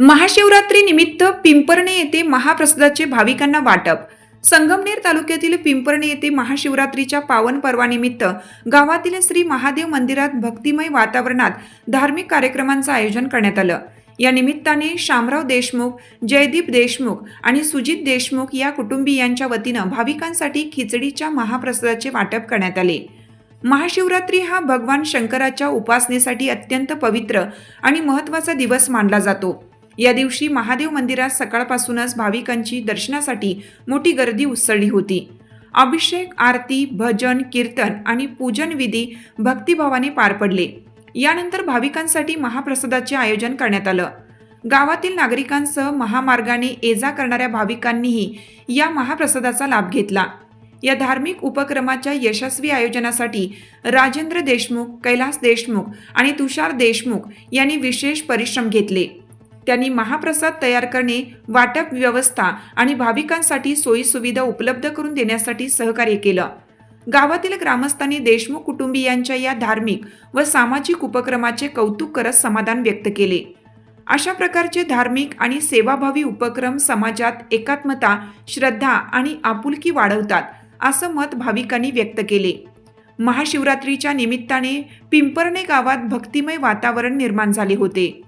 महाशिवरात्री निमित्त पिंपरणे येथे महाप्रसादाचे भाविकांना वाटप. संगमनेर तालुक्यातील पिंपरणे येथे महाशिवरात्रीच्या पावन पर्वानिमित्त गावातील श्री महादेव मंदिरात भक्तिमय वातावरणात धार्मिक कार्यक्रमांचं आयोजन करण्यात आलं. या निमित्ताने शामराव देशमुख जयदीप देशमुख आणि सुजित देशमुख या कुटुंबियांच्या वतीनं भाविकांसाठी खिचडीच्या महाप्रसादाचे वाटप करण्यात आले. महाशिवरात्री हा भगवान शंकराच्या उपासनेसाठी अत्यंत पवित्र आणि महत्त्वाचा दिवस मानला जातो. या दिवशी महादेव मंदिरात सकाळपासूनच भाविकांची दर्शनासाठी मोठी गर्दी उसळली होती. अभिषेक आरती भजन कीर्तन आणि पूजन विधी भक्तिभावाने पार पडले. यानंतर भाविकांसाठी महाप्रसादाचे आयोजन करण्यात आलं. गावातील नागरिकांसह महामार्गाने ये जा करणाऱ्या भाविकांनीही या महाप्रसादाचा लाभ घेतला. या धार्मिक उपक्रमाच्या यशस्वी आयोजनासाठी राजेंद्र देशमुख कैलास देशमुख आणि तुषार देशमुख यांनी विशेष परिश्रम घेतले. त्यांनी महाप्रसाद तयार करणे वाटप व्यवस्था आणि भाविकांसाठी सोयीसुविधा उपलब्ध करून देण्यासाठी सहकार्य केलं. गावातील ग्रामस्थांनी देशमुख कुटुंबियांच्या या धार्मिक व सामाजिक उपक्रमाचे कौतुक करत समाधान व्यक्त केले. अशा प्रकारचे धार्मिक आणि सेवाभावी उपक्रम समाजात एकात्मता श्रद्धा आणि आपुलकी वाढवतात असं मत भाविकांनी व्यक्त केले. महाशिवरात्रीच्या निमित्ताने पिंपरणे गावात भक्तिमय वातावरण निर्माण झाले होते.